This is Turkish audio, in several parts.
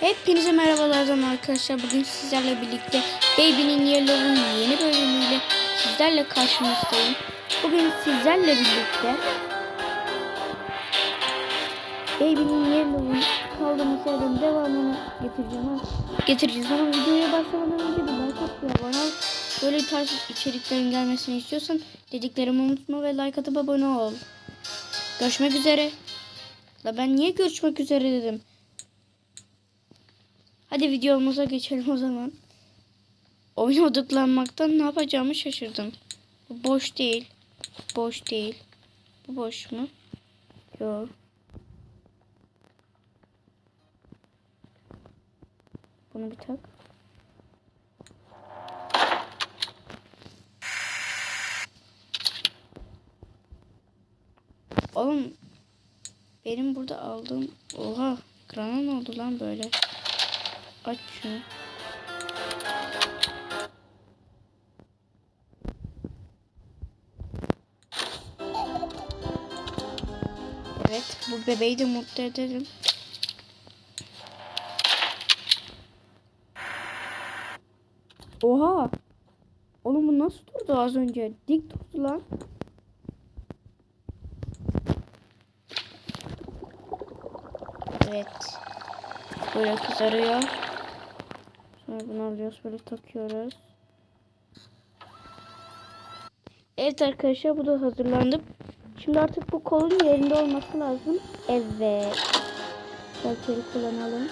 Hepinize merhabalardan arkadaşlar. Bugün sizlerle birlikte Baby'nin Yellow'un yeni bölümüyle sizlerle karşınızdayım. Bugün sizlerle birlikte Baby'nin Yellow'un kaldığımız yerden devamını getireceğim. ha. Getireceğiz ama videoya başlamadan önce bir like at ve abone ol. Böyle tarz içeriklerin gelmesini istiyorsan dediklerimi unutma ve like atıp abone ol. Görüşmek üzere. La ben niye görüşmek üzere dedim. Hadi videomuza geçelim o zaman. Oyun odaklanmaktan ne yapacağımı şaşırdım. Bu boş değil. Boş değil. Bu boş mu? Yok. Bunu bir tak. Oğlum benim burada aldığım oha ekrana ne oldu lan böyle? Aç. Evet bu bebeği de mutlu edelim. Oha. Oğlum bu nasıl durdu az önce? Dik durdu lan. Evet. Böyle kızarıyor. Sonra bunu alıyoruz böyle takıyoruz. Evet arkadaşlar bu da hazırlandı. Şimdi artık bu kolun yerinde olması lazım. Evet. Şalteri kullanalım.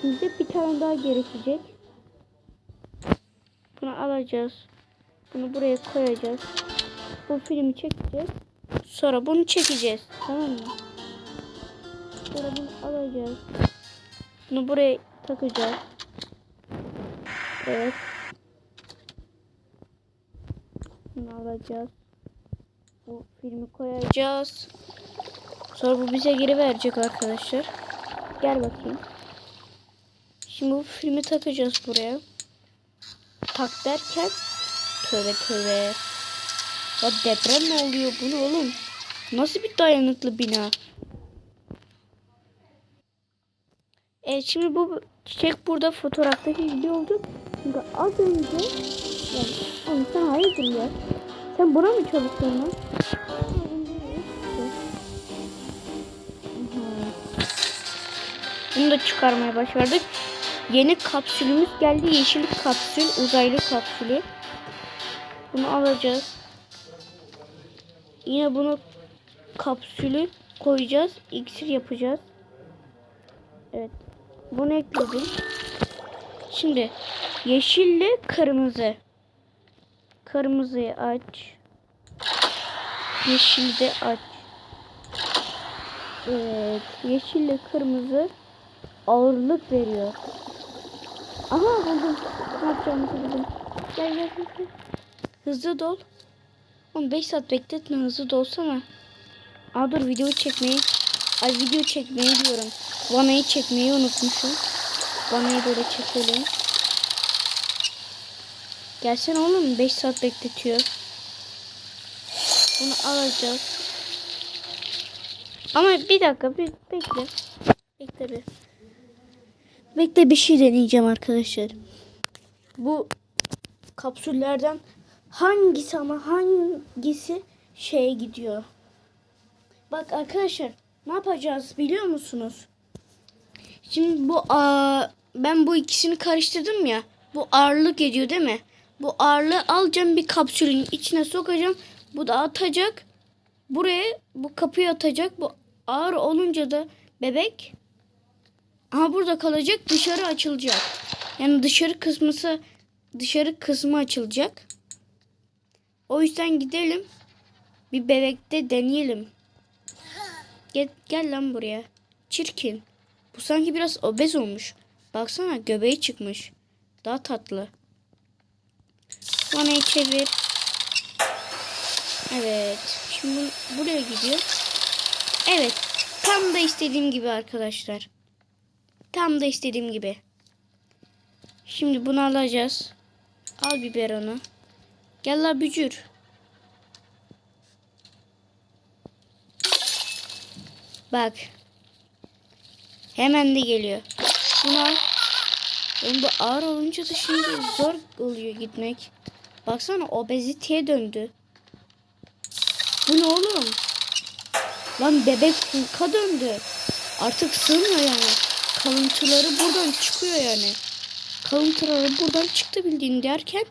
Şimdi bir tane daha gerekecek. Bunu alacağız. Bunu buraya koyacağız. Bu filmi çekeceğiz. Sonra bunu çekeceğiz. Tamam mı? Sonra bunu alacağız. Bunu buraya takacağız. Evet. Bunu alacağız. Bu filmi koyacağız. Sonra bu bize geri verecek arkadaşlar. Gel bakayım. Şimdi bu filmi takacağız buraya. Tak derken tövbe tövbe. Ya deprem mi oluyor bu ne oğlum? Nasıl bir dayanıklı bina? Evet şimdi bu çiçek burada fotoğraftaki gibi oldu. Çünkü az önce yani oğlum sen hayırdır ya? Sen buna mı çalışıyorsun lan? Bunu da çıkarmaya başardık. Yeni kapsülümüz geldi. Yeşil kapsül, uzaylı kapsülü. Bunu alacağız. Yine bunu kapsülü koyacağız. İksir yapacağız. Evet. Bunu ekledim. Şimdi yeşille kırmızı. Kırmızıyı aç. Yeşil de aç. Evet. Yeşille kırmızı ağırlık veriyor. Aha buldum. Ne yapacağımızı buldum. Gel gel. gel. Hızlı dol. 15 saat bekletme hızlı dolsana. Aa dur video çekmeyi. Ay video çekmeyi diyorum. Vanayı çekmeyi unutmuşum. Vanayı böyle çekelim. Gelsene oğlum 5 saat bekletiyor. Bunu alacağız. Ama bir dakika bir bekle. Bekle bir. Bekle bir şey deneyeceğim arkadaşlar. Bu kapsüllerden hangisi ama hangisi şeye gidiyor? Bak arkadaşlar ne yapacağız biliyor musunuz? Şimdi bu aa, ben bu ikisini karıştırdım ya. Bu ağırlık ediyor değil mi? Bu ağırlığı alacağım bir kapsülün içine sokacağım. Bu da atacak. Buraya bu kapıyı atacak. Bu ağır olunca da bebek Aha burada kalacak dışarı açılacak. Yani dışarı kısmısı dışarı kısmı açılacak. O yüzden gidelim. Bir bebekte deneyelim. Gel, gel lan buraya. Çirkin. Bu sanki biraz obez olmuş. Baksana göbeği çıkmış. Daha tatlı. Vanayı çevir. Evet. Şimdi bu- buraya gidiyor. Evet. Tam da istediğim gibi arkadaşlar. Tam da istediğim gibi. Şimdi bunu alacağız. Al biberonu. Gel la bücür. Bak. Hemen de geliyor. Bunu al. Oğlum bu ağır olunca da şimdi zor oluyor gitmek. Baksana obeziteye döndü. Bu ne oğlum? Lan bebek Hulk'a döndü. Artık sığmıyor yani. Kalıntıları buradan çıkıyor yani. Kalıntıları buradan çıktı bildiğin derken